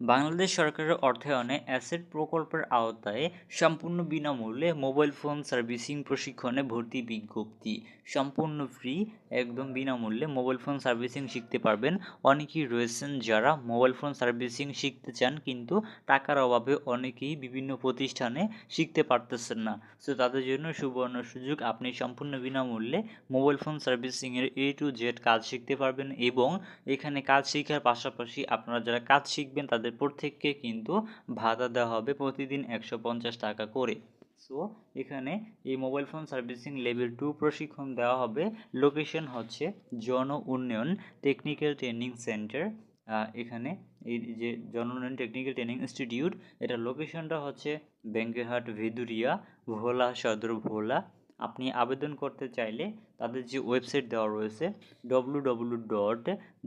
বাংলাদেশ সরকারের অর্থায়নে অ্যাসেট প্রকল্পের আওতায় সম্পূর্ণ বিনামূল্যে মোবাইল ফোন সার্ভিসিং প্রশিক্ষণে ভর্তি বিজ্ঞপ্তি। সম্পূর্ণ ফ্রি, একদম বিনামূল্যে মোবাইল ফোন সার্ভিসিং শিখতে পারবেন। অনেকেই রয়েছেন যারা মোবাইল ফোন সার্ভিসিং শিখতে চান কিন্তু টাকার অভাবে অনেকেই বিভিন্ন প্রতিষ্ঠানে শিখতে পারতেছেন না। সো তাদের জন্য সুবর্ণ সুযোগ, আপনি সম্পূর্ণ বিনামূল্যে মোবাইল ফোন সার্ভিসিংয়ের এ টু জেড কাজ শিখতে পারবেন এবং এখানে কাজ শেখার পাশাপাশি আপনারা যারা কাজ শিখবেন তাদের প্রত্যেককে কিন্তু ভাতা দেওয়া হবে প্রতিদিন একশো পঞ্চাশ টাকা করে। সো এখানে এই mobile phone servicing level two প্রশিক্ষণ দেওয়া হবে। লোকেশন হচ্ছে জন উন্নয়ন টেকনিক্যাল ট্রেনিং সেন্টার এখানে এই যে জন উন্নয়ন টেকনিক্যাল ট্রেনিং ইনস্টিটিউট এটা লোকেশনটা হচ্ছে ব্যাঙ্কেরহাট ভেদুরিয়া, ভোলা, সদর ভোলা। আপনি আবেদন করতে চাইলে তাদের যে ওয়েবসাইট দেওয়া রয়েছে W W dot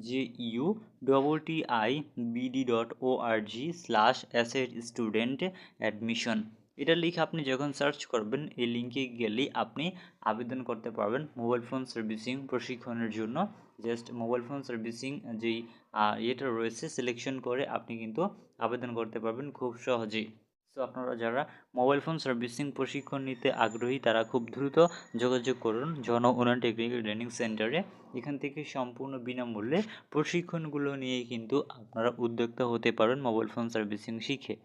J U double T I BD dot O R G slash asset student admission এটা লিখে আপনি যখন সার্চ করবেন, এই লিঙ্কে গেলেই আপনি আবেদন করতে পারবেন মোবাইল ফোন সার্ভিসিং প্রশিক্ষণের জন্য। জাস্ট মোবাইল ফোন সার্ভিসিং যেই ইয়েটা রয়েছে সিলেকশন করে আপনি কিন্তু আবেদন করতে পারবেন খুব সহজেই। সো আপনারা যারা মোবাইল ফোন সার্ভিসিং প্রশিক্ষণ নিতে আগ্রহী, তারা খুব দ্রুত যোগাযোগ করুন জন উন্নয়ন টেকনিক্যাল ট্রেনিং সেন্টারে। এখান থেকে সম্পূর্ণ বিনামূল্যে প্রশিক্ষণগুলো নিয়ে কিন্তু আপনারা উদ্যোক্তা হতে পারেন মোবাইল ফোন সার্ভিসিং শিখে।